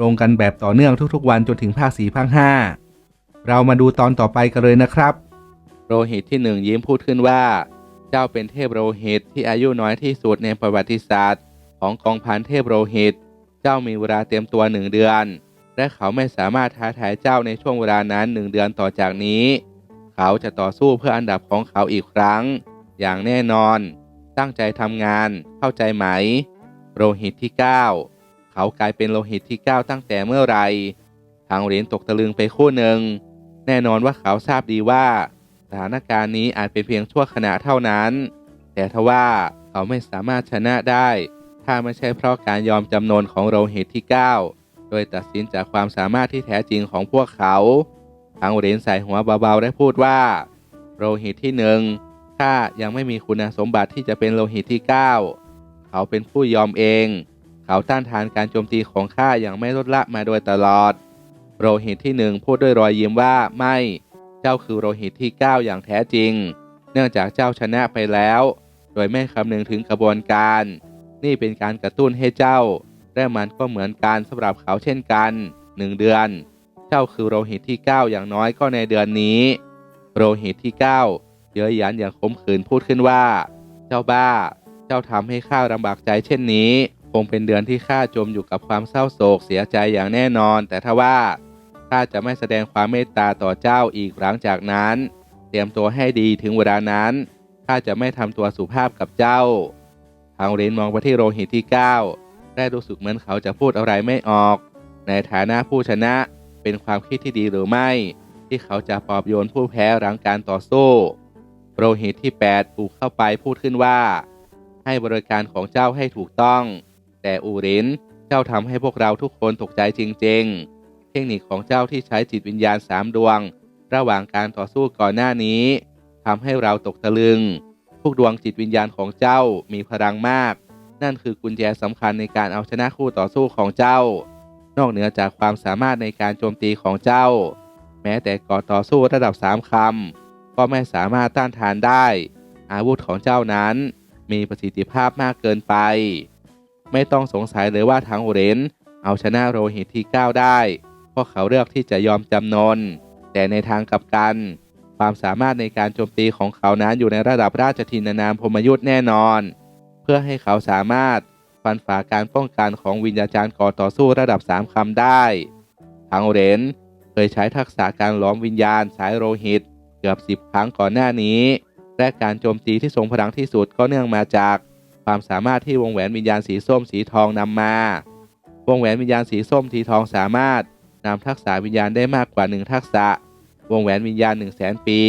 ลงกันแบบต่อเนื่องทุกๆ วันจนถึงภาคสี่ภาคห้าเรามาดูตอนต่อไปกันเลยนะครับ โรหิตที่หนึ่งยิ้มพูดขึ้นว่า เจ้าเป็นเทพโรหิตที่อายุน้อยที่สุดในประวัติศาสตร์ ของกองพันเทพโรหิต เจ้ามีเวลาเตรียมตัวหนึ่งเดือน และเขาไม่สามารถท้าทายเจ้าในช่วงเวลานั้นหนึ่งเดือนต่อจากนี้ เขาจะต่อสู้เพื่ออันดับของเขาอีกครั้ง อย่างแน่นอน ตั้งใจทำงาน เข้าใจไหม โรหิตที่ 9 เขากลายเป็นโลหิตที่ 9 ตั้งแต่เมื่อไรทางเหรียญตกตะลึงไปคู่หนึ่ง แน่นอนว่าเขาทราบดีว่า สถานการณ์นี้อาจเป็นเพียงชั่วขณะเท่านั้น แต่ทว่าเขาไม่สามารถชนะได้ ถ้าไม่ใช่เพราะการยอมจำนนของโรหิตที่ 9 โดยตัดสินจากความสามารถที่แท้จริงของพวกเขาทางเหรียญใส่หัวเบาๆ ได้พูดว่า โลหิตที่หนึ่งข้ายังไม่มีคุณสมบัติที่จะเป็นโลหิตที่ 9 เขาเป็นผู้ยอมเอง เขาต้านทานการโจมตีของข้าอย่างไม่ลดละมาโดยตลอด โรหิตที่หนึ่งพูดด้วยรอยยิ้มว่าไม่ เจ้าคือโรหิตที่ 9 อย่างแท้จริง เนื่องจากเจ้าชนะไปแล้ว โดยไม่คำนึงถึงกระบวนการ นี่เป็นการกระตุ้นให้เจ้า และมันก็เหมือนกันสำหรับเขาเช่นกันหนึ่งเดือน เจ้าคือโรหิตที่ 9 อย่างน้อยก็ในเดือนนี้ โรหิตที่ 9 เย้ยหยันอย่างขมขื่นพูดขึ้นว่า เจ้าบ้า เจ้าทำให้ข้าลำบากใจเช่นนี้ คงเป็นเดือนที่ข้าจมอยู่กับความเศร้าโศกเสียใจอย่างแน่นอน แต่ถ้าว่าข้าจะไม่แสดงความเมตตาต่อเจ้าอีกหลังจากนั้น เตรียมตัวให้ดีถึงเวลานั้นข้าจะไม่ทำตัวสุภาพกับเจ้าทางเรนมองไปที่โรหิตที่ 9 ได้รู้สึกเหมือนเขาจะพูดอะไรไม่ออก ในฐานะผู้ชนะเป็นความคิดที่ดีหรือไม่ ที่เขาจะปลอบโยนผู้แพ้หลังการต่อสู้ โรหิตที่ 8ปูเข้าไปพูดขึ้นว่า ให้บริการของเจ้าให้ถูกต้อง แต่อูริน เจ้าทำให้พวกเราทุกคนตกใจจริง ๆ เทคนิคของเจ้าที่ใช้จิตวิญญาณสามดวง ระหว่างการต่อสู้ก่อนหน้านี้ทำให้เราตกตะลึง ทุกดวงจิตวิญญาณของเจ้ามีพลังมาก นั่นคือกุญแจสำคัญในการเอาชนะคู่ต่อสู้ของเจ้า นอกเหนือจากความสามารถในการโจมตีของเจ้า แม้แต่ก่อต่อสู้ระดับสามคำก็ไม่สามารถต้านทานได้ อาวุธของเจ้านั้นมีประสิทธิภาพมากเกินไป ไม่ต้องสงสัยเลยว่าทางโอเรนเอาชนะโรหิตที่ 9 ได้ เพราะเขาเลือกที่จะยอมจำนน แต่ในทางกลับกัน ความสามารถในการโจมตีของเขานั้นอยู่ในระดับราชทินานามพมยุทธ์แน่นอน เพื่อให้เขาสามารถฟันฝ่าการป้องกันของวิญญาจารย์ก่อต่อสู้ระดับ 3 คำได้ ทางโอเรนเคยใช้ทักษะการหลอมวิญญาณสายโลหิต เกือบ 10 ครั้งก่อนหน้านี้ และการโจมตีที่ทรงพลังที่สุดก็เนื่องมาจาก ความสามารถที่วงแหวนวิญญาณสีส้มสีทองนำมา วงแหวนวิญญาณสีส้มสีทองสามารถนำทักษะวิญญาณได้มากกว่า 1 ทักษะ วงแหวนวิญญาณ 1 0 0 0 0แสนปี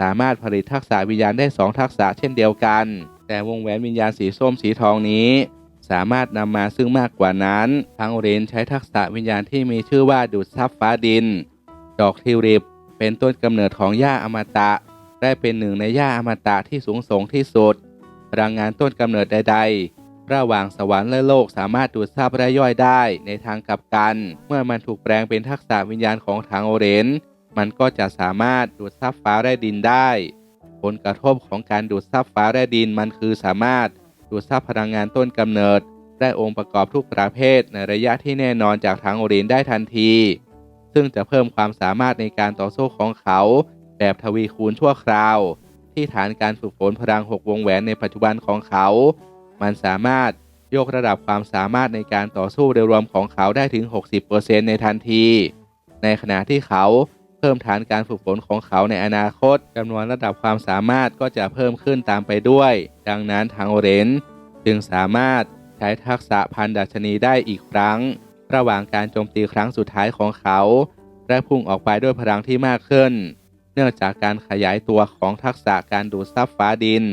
สามารถผลิตทักษะวิญญาณได้ 2 ทักษะเช่นเดียวกัน แต่วงแหวนวิญญาณสีส้มสีทองนี้ สามารถนำมาซึ่งมากกว่านั้นทางเรนใช้ทักษะวิญญาณที่มีชื่อว่าดูดซับฟ้าดิน ดอกทิวลิป เป็นต้นกำเนิดของหญ้าอมตะ ได้เป็นหนึ่งในหญ้าอมตะที่สูงส่งที่สุด พลังงานต้นกำเนิดใด ๆ ระหว่างสวรรค์และโลกสามารถดูดซับและย่อยได้ในทางกลับกัน เมื่อมันถูกแปลงเป็นทักษะวิญญาณของทางโอเรนมันก็จะสามารถดูดซับฟ้าและดินได้ ผลกระทบของการดูดซับฟ้าและดินมันคือสามารถดูดซับพลังงานต้นกำเนิด และองค์ประกอบทุกประเภทในระยะที่แน่นอนจากทางโอเรนได้ทันที ซึ่งจะเพิ่มความสามารถในการต่อสู้ของเขา แบบทวีคูณชั่วคราว ที่ฐานการฝึกฝนพลังหกวงแหวนในปัจจุบันของเขา มันสามารถยกระดับความสามารถในการต่อสู้โดยรวมของเขาได้ถึง 60%ในทันที ในขณะที่เขาเพิ่มฐานการฝึกฝนของเขาในอนาคตจำนวนระดับความสามารถก็จะเพิ่มขึ้นตามไปด้วย ดังนั้นทางโอเรนจึงสามารถใช้ทักษะพันดัชนีได้อีกครั้ง ระหว่างการโจมตีครั้งสุดท้ายของเขา และพุ่งออกไปด้วยพลังที่มากขึ้น เนื่องจากการขยายตัวของทักษะการดูดซับฟ้าดิน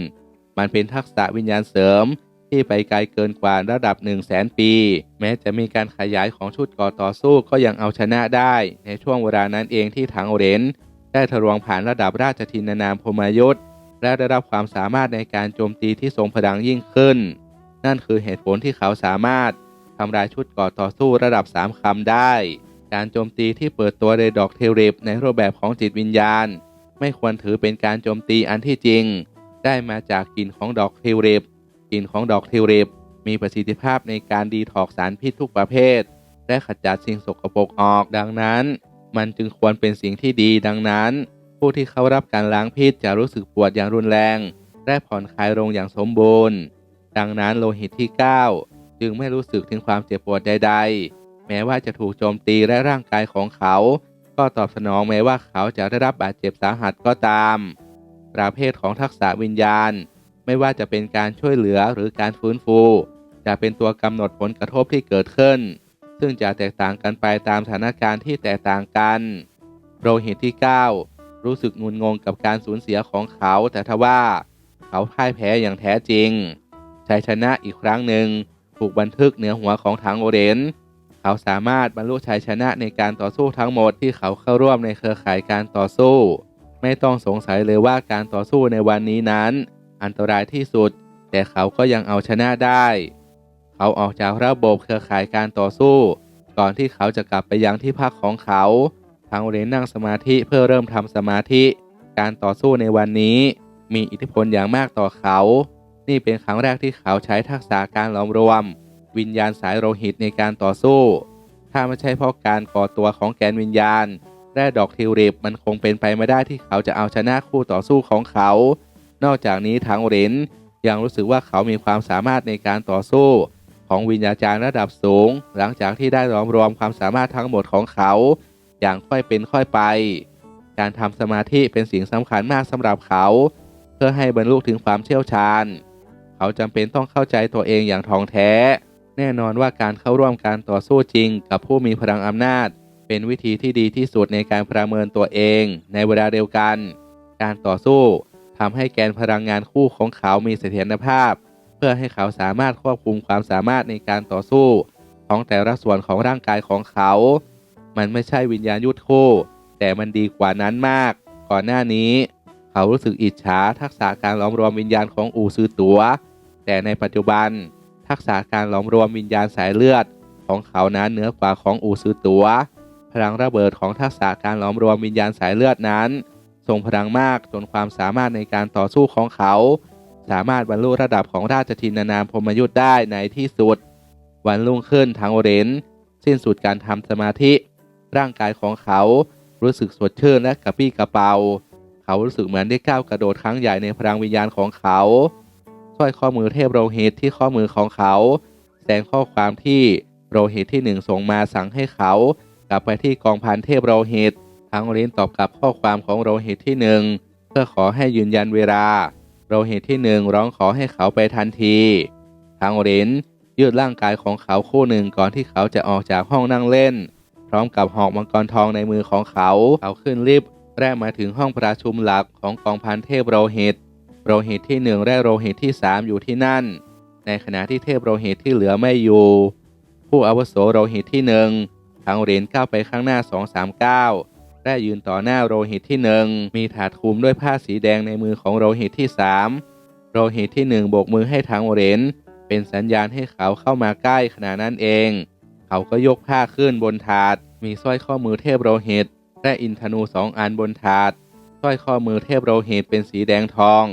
มันเป็นทักษะวิญญาณเสริมที่ไปไกลเกินกว่าระดับ 1 0 0 0 0แสนปี แม้จะมีการขยายของชุดก่อต่อสู้ก็ยังเอาชนะได้ ในช่วงเวลานั้นเองที่ถังเรนได้ทะลวงผ่านระดับราชทินานามพมายุทธและได้รับความสามารถในการโจมตีที่ทรงพลังยิ่งขึ้น นั่นคือเหตุผลที่เขาสามารถทำลายชุดก่อต่อสู้ระดับ 3คำได้ การโจมตีที่เปิดตัวโดยดอกเทริปในรูปแบบของจิตวิญญาณ ไม่ควรถือเป็นการโจมตีอันที่จริง ได้มาจากกลิ่นของดอกเทริปกลิ่นของดอกเทริปมีประสิทธิภาพในการดีถอกสารพิษทุกประเภท และขจัดสิ่งสกปรกออกดังนั้น มันจึงควรเป็นสิ่งที่ดีดังนั้น ผู้ที่เข้ารับการล้างพิษจะรู้สึกปวดอย่างรุนแรง และผ่อนคลายลงอย่างสมบูรณ์ ดังนั้นโลหิตที่ 9 จึงไม่รู้สึกถึงความเจ็บปวดใด ๆ แม้ว่าจะถูกโจมตีและร่างกายของเขา ก็ตอบสนองแม้ว่าเขาจะได้รับบาดเจ็บสาหัสก็ตามประเภทของทักษะวิญญาณ ไม่ว่าจะเป็นการช่วยเหลือหรือการฟื้นฟู จะเป็นตัวกำหนดผลกระทบที่เกิดขึ้น ซึ่งจะแตกต่างกันไปตามสถานการณ์ที่แตกต่างกันโรหิตที่ 9 รู้สึกงุนงงกับการสูญเสียของเขาแต่ทว่า เขาพ่ายแพ้อย่างแท้จริงชัยชนะอีกครั้งหนึ่งถูกบันทึกเหนือหัวของถังโอเรน เขาสามารถบรรลุชัยชนะในการต่อสู้ทั้งหมดที่เขาเข้าร่วมในเครือข่ายการต่อสู้ ไม่ต้องสงสัยเลยว่าการต่อสู้ในวันนี้นั้น อันตรายที่สุด แต่เขาก็ยังเอาชนะได้ เขาออกจากระบบเครือข่ายการต่อสู้ ก่อนที่เขาจะกลับไปยังที่พักของเขาทางเรนนั่งสมาธิเพื่อเริ่มทำสมาธิ การต่อสู้ในวันนี้ มีอิทธิพลอย่างมากต่อเขา นี่เป็นครั้งแรกที่เขาใช้ทักษะการหลอมรวม วิญญาณสายโลหิตในการต่อสู้ ถ้าไม่ใช่เพราะการก่อตัวของแกนวิญญาณและดอกทิวลิปมันคงเป็นไปไม่ได้ที่เขาจะเอาชนะคู่ต่อสู้ของเขา นอกจากนี้ทางเรนยังรู้สึกว่าเขามีความสามารถในการต่อสู้ ของวิญญาจารย์ระดับสูง หลังจากที่ได้รวมรวมความสามารถทั้งหมดของเขา อย่างค่อยเป็นค่อยไป การทำสมาธิเป็นสิ่งสำคัญมากสำหรับเขา เพื่อให้บรรลุถึงความเชี่ยวชาญ เขาจำเป็นต้องเข้าใจตัวเองอย่างท่องแท้ แน่นอนว่าการเข้าร่วมการต่อสู้จริง กับผู้มีพลังอำนาจ เป็นวิธีที่ดีที่สุดในการประเมินตัวเอง ในเวลาเดียวกัน การต่อสู้ทำให้แกนพลังงานคู่ของเขามีเสถียรภาพ เพื่อให้เขาสามารถควบคุมความสามารถในการต่อสู้ ของแต่ละส่วนของร่างกายของเขา มันไม่ใช่วิญญาณยุทธคู่ แต่มันดีกว่านั้นมาก ก่อนหน้านี้ เขารู้สึกอิจฉาทักษะการหลอมรวมวิญญาณของอูซือตัว แต่ในปัจจุบัน ทักษะการหลอมรวมวิญญาณสายเลือดของเขานั้นเหนือกว่าของอูซือตัว พลังระเบิดของทักษะการหลอมรวมวิญญาณสายเลือดนั้นทรงพลังมากจนความสามารถในการต่อสู้ของเขา สามารถบรรลุระดับของราชทินานามพมยุทธ์ได้ในที่สุด วันรุ่งขึ้นทางโอเรนสิ้นสุดการทำสมาธิ ร่างกายของเขารู้สึกสดชื่นและกระปี้กระเป๋า เขารู้สึกเหมือนได้ก้าวกระโดดครั้งใหญ่ในพลังวิญญาณของเขา ร้อยข้อมือเทพโรหิตที่ข้อมือของเขา แสดงข้อความที่โรหิตที่หนึ่งส่งมาสั่งให้เขา กลับไปที่กองพันเทพโรหิตทางโอเรนตอบกลับข้อความของโรหิตที่หนึ่งเพื่อขอให้ยืนยันเวลา โรหิตที่หนึ่งร้องขอให้เขาไปทันทีทางโอเรนยืดร่างกายของเขาคู่หนึ่งก่อนที่เขาจะออกจากห้องนั่งเล่น พร้อมกับหอกมังกรทองในมือของเขา เขาขึ้นลิฟต์แรกมาถึงห้องประชุมหลักของกองพันเทพโรหิต โรหิตที่หนึ่งและโรหิตที่สามอยู่ที่นั่น ในขณะที่เทพโรหิตที่เหลือไม่อยู่ ผู้อาวุโสโรหิตที่หนึ่งทางเหรียญก้าวไปข้างหน้าสองสามก้าวและยืนต่อหน้าโรหิตที่หนึ่งมีถาดคลุมด้วยผ้าสีแดงในมือของโรหิตที่สามโรหิตที่หนึ่งโบกมือให้ทางเหรียญเป็นสัญญาณให้เขาเข้ามาใกล้ขณะนั้นเอง เขาก็ยกผ้าขึ้นบนถาด มีสร้อยข้อมือเทพโรหิตและอินทนูสองอันบนถาดสร้อยข้อมือเทพโรหิตเป็นสีแดงทอง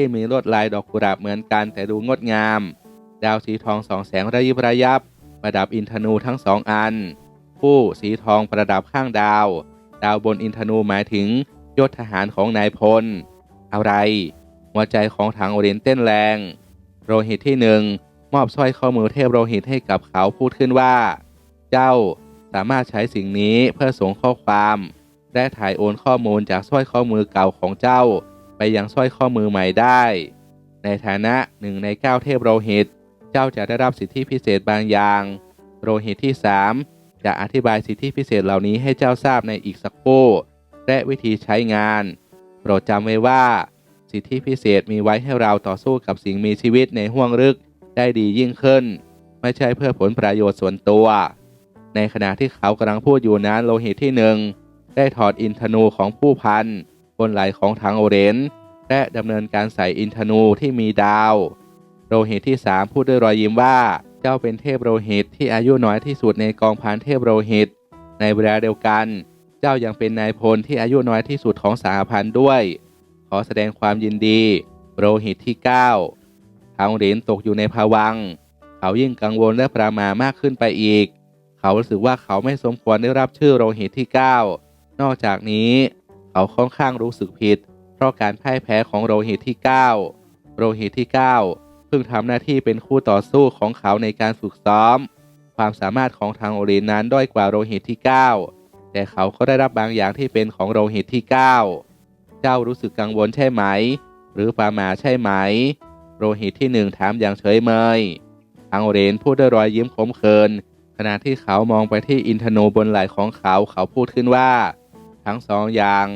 ที่มีลวดลายดอกกุหลาบเหมือนกันแต่ดูงดงาม ดาวสีทองสองแสงระยิบระยับ ประดับอินทนูทั้งสองอัน ผู้สีทองประดับข้างดาว ดาวบนอินทนูหมายถึงยศทหารของนายพล อะไร หัวใจของถังโอเรนเต้นแรง โรหิตที่หนึ่งมอบสร้อยข้อมือเทพโรหิตให้กับเขาพูดขึ้นว่า เจ้าสามารถใช้สิ่งนี้เพื่อส่งข้อความ และถ่ายโอนข้อมูลจากสร้อยข้อมือเก่าของเจ้า ไปยังสร้อยข้อมือใหม่ได้ ในฐานะหนึ่งในเก้าเทพโรหิต เจ้าจะได้รับสิทธิพิเศษบางอย่าง โรหิตที่ 3 จะอธิบายสิทธิพิเศษเหล่านี้ให้เจ้าทราบในอีกสักครู่และวิธีใช้งาน โปรดจำไว้ว่า สิทธิพิเศษมีไว้ให้เราต่อสู้กับสิ่งมีชีวิตในห้วงลึกได้ดียิ่งขึ้น ไม่ใช่เพื่อผลประโยชน์ส่วนตัว ในขณะที่เขากำลังพูดอยู่นั้นโลหิตที่หนึ่งได้ถอดอินทนูของผู้พัน บนไหลของทางโอเรนและดำเนินการใส่อินทนูที่มีดาวโลหิตที่สามพูดด้วยรอยยิ้มว่าเจ้าเป็นเทพโลหิตที่อายุน้อยที่สุดในกองพันเทพโลหิต ในเวลาเดียวกัน เจ้ายังเป็นนายพลที่อายุน้อยที่สุดของสหพันธ์ด้วย ขอแสดงความยินดีโลหิตที่ 9ทางเหรียญตกอยู่ในภวัง เขายิ่งกังวลและประหมามากขึ้นไปอีก เขารู้สึกว่าเขาไม่สมควรได้รับชื่อโลหิตที่ 9 นอกจากนี้ เขาค่อนข้างรู้สึกผิด เพราะการพ่ายแพ้ของโลหิตที่ 9โลหิตที่ 9 เพิ่งทำหน้าที่เป็นคู่ต่อสู้ของเขาในการฝึกซ้อม ความสามารถของทางโอรินนั้นด้อยกว่าโลหิตที่ 9 แต่เขาก็ได้รับบางอย่างที่เป็นของโลหิตที่ 9 เจ้ารู้สึกกังวลใช่ไหม หรือประมาใช่ไหมโลหิตที่หนึ่งถามอย่างเฉยเมยทางโอเรนพูดด้วยรอยยิ้มขมขื่นขณะที่เขามองไปที่อินทนูบนไหล่ของเขาเขาพูดขึ้นว่า ทั้งสองอย่าง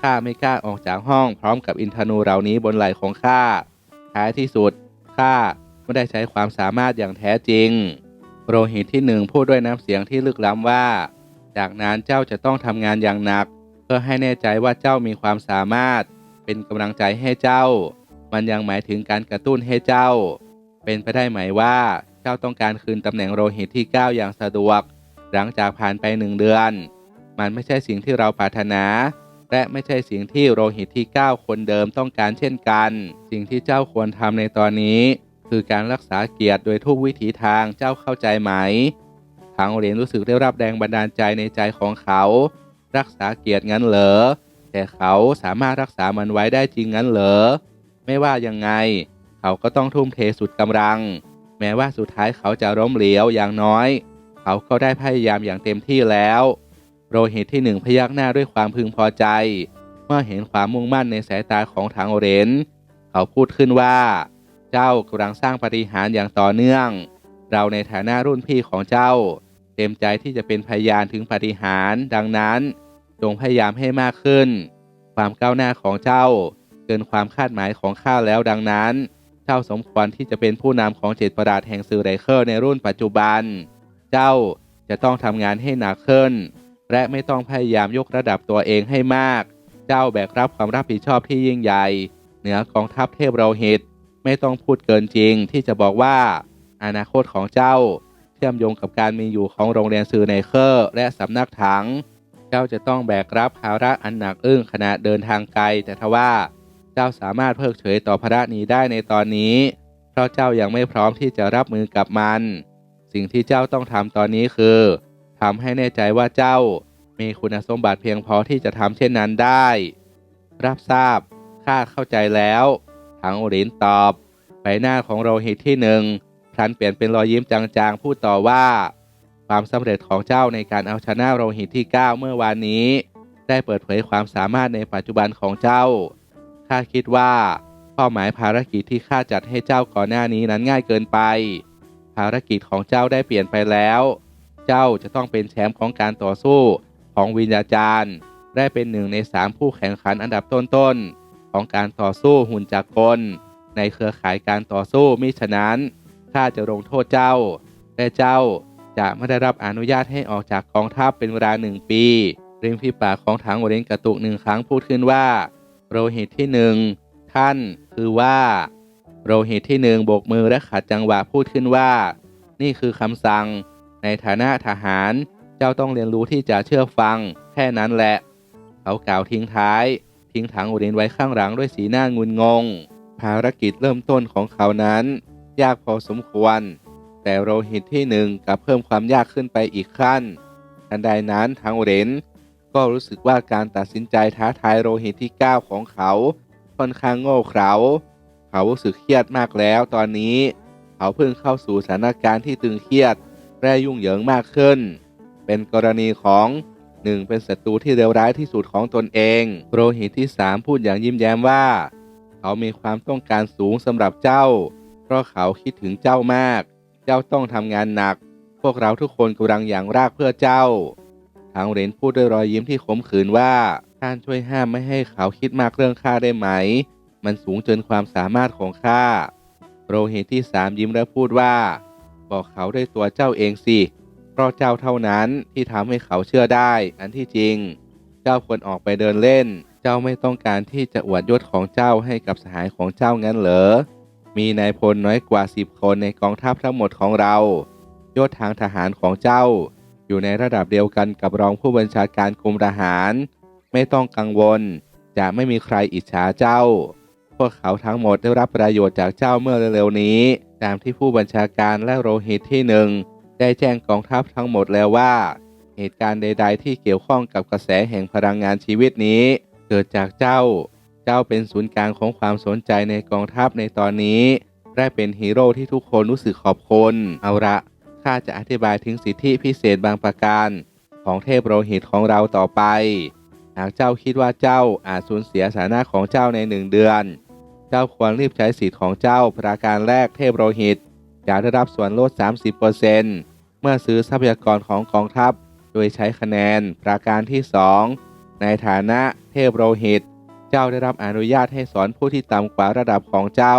ข้าไม่กล้าออกจากห้องพร้อมกับอินทนูเหล่านี้บนไหล่ของข้าท้ายที่สุดข้าไม่ได้ใช้ความสามารถอย่างแท้จริง โรหิตที่หนึ่งพูดด้วยน้ำเสียงที่ลึกล้ำว่า จากนั้นเจ้าจะต้องทำงานอย่างหนัก เพื่อให้แน่ใจว่าเจ้ามีความสามารถ เป็นกำลังใจให้เจ้า มันยังหมายถึงการกระตุ้นให้เจ้า เป็นไปได้ไหมว่าเจ้าต้องการคืนตำแหน่งโรหิตที่ 9 อย่างสะดวก หลังจากผ่านไปหนึ่งเดือน มันไม่ใช่สิ่งที่เราปรารถนา และไม่ใช่สิ่งที่โรหิตที่ 9 คนเดิมต้องการเช่นกัน สิ่งที่เจ้าควรทำในตอนนี้ คือการรักษาเกียรติโดยทุกวิถีทางเจ้าเข้าใจไหมทางเหรียญรู้สึกได้รับแรงบันดาลใจในใจของเขา รักษาเกียรติงั้นเหรอแต่เขาสามารถรักษามันไว้ได้จริงงั้นเหรอไม่ว่ายังไง เขาก็ต้องทุ่มเทสุดกำลัง แม้ว่าสุดท้ายเขาจะล้มเหลวอย่างน้อย เขาก็ได้พยายามอย่างเต็มที่แล้ว โรหิตที่หนึ่งพยักหน้าด้วยความพึงพอใจ เมื่อเห็นความมุ่งมั่นในสายตาของทางโอเรน เขาพูดขึ้นว่า เจ้ากำลังสร้างปฏิหารอย่างต่อเนื่อง เราในฐานะรุ่นพี่ของเจ้า เต็มใจที่จะเป็นพยานถึงปฏิหารดังนั้นจงพยายามให้มากขึ้น ความก้าวหน้าของเจ้า เกินความคาดหมายของข้าแล้วดังนั้น เจ้าสมควรที่จะเป็นผู้นำของเจ็ดประดาษแห่งสื่อไรเคอร์ในรุ่นปัจจุบัน เจ้าจะต้องทำงานให้หนักขึ้น และไม่ต้องพยายามยกระดับตัวเองให้มาก เจ้าแบกรับความรับผิดชอบที่ยิ่งใหญ่ เหนือกองทัพเทพเราหิต ไม่ต้องพูดเกินจริงที่จะบอกว่า อนาคตของเจ้าเชื่อมโยงกับการมีอยู่ของโรงเรียนสื่อในเคอร์และสำนักถัง เจ้าจะต้องแบกรับภาระอันหนักอึ้งขณะเดินทางไกล แต่ทว่าเจ้าสามารถเพิกเฉยต่อภาระนี้ได้ในตอนนี้ เพราะเจ้ายังไม่พร้อมที่จะรับมือกับมัน สิ่งที่เจ้าต้องทำตอนนี้คือ ทำให้แน่ใจว่าเจ้า มีคุณสมบัติเพียงพอที่จะทำเช่นนั้นได้ รับทราบข้าเข้าใจแล้วทางโอรินตอบ ใบหน้าของโรหิตที่หนึ่งพลันเปลี่ยนเป็นรอยยิ้มจางๆ พูดต่อว่า ความสำเร็จของเจ้าในการเอาชนะโรหิตที่ 9 เมื่อวานนี้ ได้เปิดเผยความสามารถในปัจจุบันของเจ้าข้าคิดว่าเป้าหมายภารกิจที่ข้าจัดให้เจ้าก่อนหน้านี้นั้นง่ายเกินไป ภารกิจของเจ้าได้เปลี่ยนไปแล้ว เจ้าจะต้องเป็นแชมป์ของการต่อสู้ของวิญญาจารย์ได้เป็นหนึ่งในสามผู้แข่งขันอันดับต้นๆของการต่อสู้หุ่นจักรกล ในเครือข่ายการต่อสู้มิฉะนั้นข้าจะลงโทษเจ้าและเจ้าจะไม่ได้รับอนุญาตให้ออกจากกองทัพเป็นเวลาหนึ่งปีริมฝีปากของถังโอเรนกระตุกหนึ่งครั้งพูดขึ้นว่า โรหิตที่หนึ่งท่านคือว่า โรหิตที่หนึ่งโบกมือและขัดจังหวะพูดขึ้นว่า นี่คือคำสั่ง ในฐานะทหารเจ้าต้องเรียนรู้ที่จะเชื่อฟัง แค่นั้นแหละ เขากล่าวทิ้งท้าย ทิ้งถังโอเรนไว้ข้างหลังด้วยสีหน้างุนงง ภารกิจเริ่มต้นของเขานั้น ยากพอสมควร แต่โรหิตที่หนึ่งกับเพิ่มความยากขึ้นไปอีกขั้น ทันใดนั้นทางอเรนก็รู้สึกว่าการตัดสินใจท้าทายโรหิตที่ 9 ของเขาค่อนข้างโง่เขลาเขารู้สึกเครียดมากแล้วตอนนี้ เขาเพิ่งเข้าสู่สถานการณ์ที่ตึงเครียด และยุ่งเหยิงมากขึ้น เป็นกรณีของหนึ่งเป็นศัตรูที่เลวร้ายที่สุดของตนเอง โรหิตที่สามพูดอย่างยิ้มแย้มว่า เขามีความต้องการสูงสำหรับเจ้า เพราะเขาคิดถึงเจ้ามาก เจ้าต้องทำงานหนัก พวกเราทุกคนกำลังอย่างรากเพื่อเจ้า ทางเรนพูดด้วยรอยยิ้มที่ขมขื่นว่าท่านช่วยห้ามไม่ให้เขาคิดมากเรื่องข้าได้ไหม มันสูงเกินความสามารถของข้าโโรหิตที่สามยิ้มและพูดว่า บอกเขาด้วยตัวเจ้าเองสิ เพราะเจ้าเท่านั้นที่ทำให้เขาเชื่อได้ อันที่จริง เจ้าควรออกไปเดินเล่น เจ้าไม่ต้องการที่จะอวดยศของเจ้าให้กับสหายของเจ้างั้นเหรอ มีนายพลน้อยกว่าสิบคนในกองทัพทั้งหมดของเรา ยศทางทหารของเจ้า อยู่ในระดับเดียวกันกับรองผู้บัญชาการกรมทหาร ไม่ต้องกังวล จะไม่มีใครอิจฉาเจ้า พวกเขาทั้งหมดได้รับประโยชน์จากเจ้าเมื่อเร็วๆนี้ ตามที่ผู้บัญชาการและโรหิตที่หนึ่งได้แจ้งกองทัพทั้งหมดแล้วว่า เหตุการณ์ใด ๆ ที่เกี่ยวข้องกับกระแสแห่งพลังงานชีวิตนี้ เกิดจากเจ้า เจ้าเป็นศูนย์กลางของความสนใจในกองทัพในตอนนี้และเป็นฮีโร่ที่ทุกคนรู้สึกขอบคุณเอาละข้าจะอธิบายถึงสิทธิพิเศษบางประการ ของเทพโรหิตของเราต่อไป หากเจ้าคิดว่าเจ้าอาจสูญเสียสถานะของเจ้าในหนึ่งเดือน เจ้าควรรีบใช้สิทธิ์ของเจ้าประการแรกเทพโรหิตจะได้รับส่วนลด 30%เมื่อซื้อทรัพยากรของกองทัพ โดยใช้คะแนนประการที่ 2 ในฐานะเทพโรหิต เจ้าได้รับอนุญาตให้สอนผู้ที่ต่ำกว่าระดับของเจ้า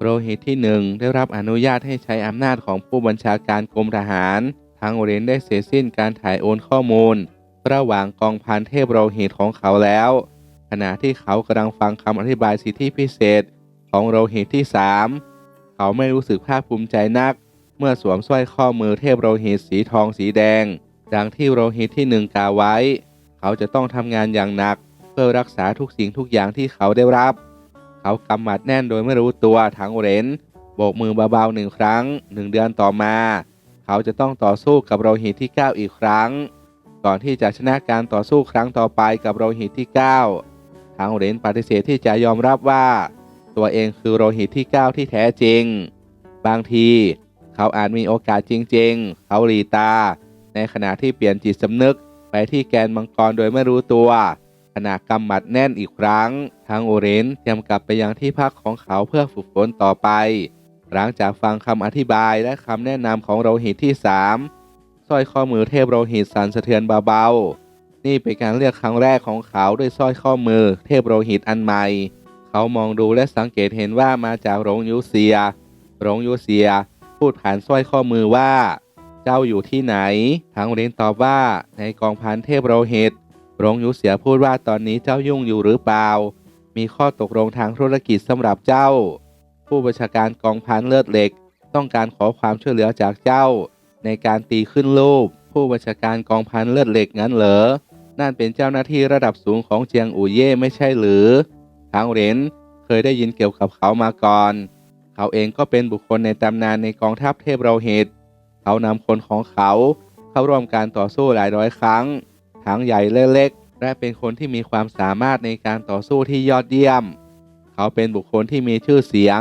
โรหิตที่หนึ่งได้รับอนุญาตให้ใช้อำนาจของผู้บัญชาการกรมทหาร ทั้งโอเรนได้เสร็จสิ้นการถ่ายโอนข้อมูล ระหว่างกองพันเทพโรหิตของเขาแล้ว ขณะที่เขากำลังฟังคำอธิบายสิทธิพิเศษของโรหิตที่สามเขาไม่รู้สึกภาคภูมิใจนัก เมื่อสวมสร้อยข้อมือเทพโรหิตสีทองสีแดง ดังที่โรหิตที่หนึ่งกล่าวไว้ เขาจะต้องทำงานอย่างหนัก เพื่อรักษาทุกสิ่งทุกอย่างที่เขาได้รับ เขากำหมัดแน่นโดยไม่รู้ตัวทั้งเรนโบกมือเบาๆหนึ่งครั้งหนึ่งเดือนต่อมา เขาจะต้องต่อสู้กับโรหิตที่ 9 อีกครั้ง ก่อนที่จะชนะการต่อสู้ครั้งต่อไปกับโรหิตที่ 9 ทั้งเรนปฏิเสธที่จะยอมรับว่า ตัวเองคือโรหิตที่9ที่แท้จริง บางที เขาอาจมีโอกาสจริง ๆ เขาหลีตา ในขณะที่เปลี่ยนจิตสำนึกไปที่แกนมังกรโดยไม่รู้ตัวขณะกำหมัดแน่นอีกครั้ง ทางโอเรนเตรียมกลับไปยังที่พักของเขาเพื่อฝึกฝนต่อไป หลังจากฟังคำอธิบายและคำแนะนำของโรหิตที่สามสร้อยข้อมือเทพโรหิตสั่นสะเทือนเบาๆ นี่เป็นการเลือกครั้งแรกของเขาด้วยสร้อยข้อมือ เทพโรหิตอันใหม่ เขามองดูและสังเกตเห็นว่ามาจากโรงยูเซียโรงยูเซีย พูดผ่านสร้อยข้อมือว่า เจ้าอยู่ที่ไหน ทางเรนตอบว่าในกองพันเทพโรหิตโรงยูเสียพูดว่าตอนนี้เจ้ายุ่งอยู่หรือเปล่า มีข้อตกลงทางธุรกิจสำหรับเจ้า ผู้บัญชาการกองพันเลือดเหล็ก ต้องการขอความช่วยเหลือจากเจ้า ในการตีขึ้นรูป ผู้บัญชาการกองพันเลือดเหล็กงั้นเหรอ นั่นเป็นเจ้าหน้าที่ระดับสูงของเจียงอู่เย่ไม่ใช่หรือทางเรนเคยได้ยินเกี่ยวกับเขามาก่อน เขาเองก็เป็นบุคคลในตำนานในกองทัพเทพเราเหตุเขานำคนของเขาเข้าร่วมการต่อสู้หลายร้อยครั้ง ทั้งใหญ่และเล็ก และเป็นคนที่มีความสามารถในการต่อสู้ที่ยอดเยี่ยม เขาเป็นบุคคลที่มีชื่อเสียง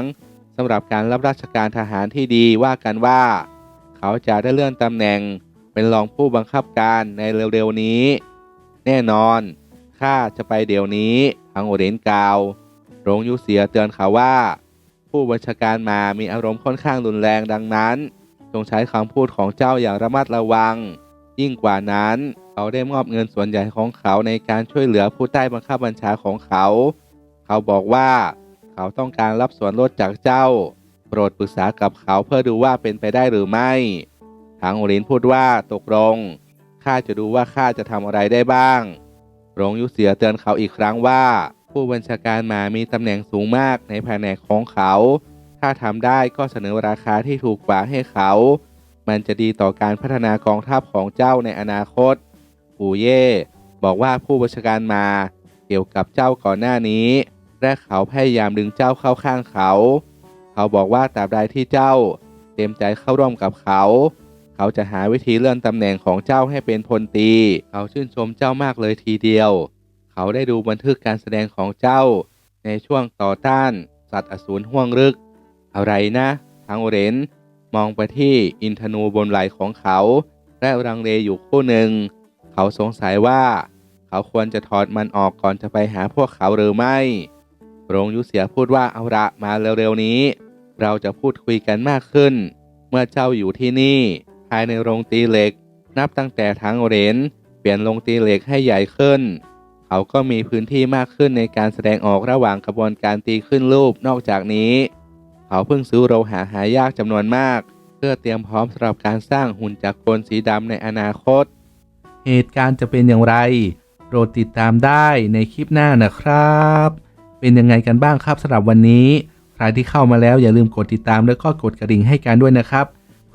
สำหรับการรับราชการทหารที่ดีว่ากันว่า เขาจะได้เลื่อนตำแหน่งเป็นรองผู้บังคับการในเร็วๆนี้ แน่นอน ข้าจะไปเดี๋ยวนี้ทางโอเรนกล่าวโรงยูเสียเตือนเขาว่า ผู้บัญชาการมามีอารมณ์ค่อนข้างรุนแรงดังนั้นจงใช้คำพูดของเจ้าอย่างระมัดระวัง ยิ่งกว่านั้นเขาได้มอบเงินส่วนใหญ่ของเขาในการช่วยเหลือผู้ใต้บังคับบัญชาของเขา เขาบอกว่าเขาต้องการรับส่วนลดจากเจ้า โปรดปรึกษากับเขาเพื่อดูว่าเป็นไปได้หรือไม่ทางโอรินพูดว่าตกลง ข้าจะดูว่าข้าจะทำอะไรได้บ้างโรงยุเสียเตือนเขาอีกครั้งว่า ผู้บัญชาการมามีตำแหน่งสูงมากในแผนกของเขา ถ้าทำได้ก็เสนอราคาที่ถูกกว่าให้เขา มันจะดีต่อการพัฒนากองทัพของเจ้าในอนาคตอูเย่บอกว่าผู้บัญชาการมาเกี่ยวกับเจ้าก่อนหน้านี้ และเขาพยายามดึงเจ้าเข้าข้างเขา เขาบอกว่าตราบใดที่เจ้า เต็มใจเข้าร่วมกับเขา เขาจะหาวิธีเลื่อนตำแหน่งของเจ้าให้เป็นพลตรีเขาชื่นชมเจ้ามากเลยทีเดียว เขาได้ดูบันทึกการแสดงของเจ้า ในช่วงต่อต้าน สัตว์อสูรห่วงลึก อะไรนะทางโอเรนมองไปที่อินทนูบนไหล่ของเขา และรังเลอยู่คู่หนึ่ง เขาสงสัยว่า เขาควรจะถอดมันออกก่อนจะไปหาพวกเขาหรือไม่โรงยุเสียพูดว่าเอาละมาเร็วๆนี้ เราจะพูดคุยกันมากขึ้น เมื่อเจ้าอยู่ที่นี่ ภายในโรงตีเหล็ก นับตั้งแต่ทั้งเหรนเปลี่ยนโรงตีเหล็กให้ใหญ่ขึ้น เขาก็มีพื้นที่มากขึ้นในการแสดงออกระหว่างกระบวนการตีขึ้นรูปนอกจากนี้ เขาเพิ่งซื้อโลหะหายากจำนวนมาก เพื่อเตรียมพร้อมสำหรับการสร้างหุ่นจักรกลสีดำในอนาคต เหตุการณ์จะเป็นอย่างไรโปรดติดตามได้ในคลิปหน้านะครับ เป็นยังไงกันบ้างครับสำหรับวันนี้ ใครที่เข้ามาแล้วอย่าลืมกดติดตามแล้วก็กดกระดิ่งให้กันด้วยนะครับ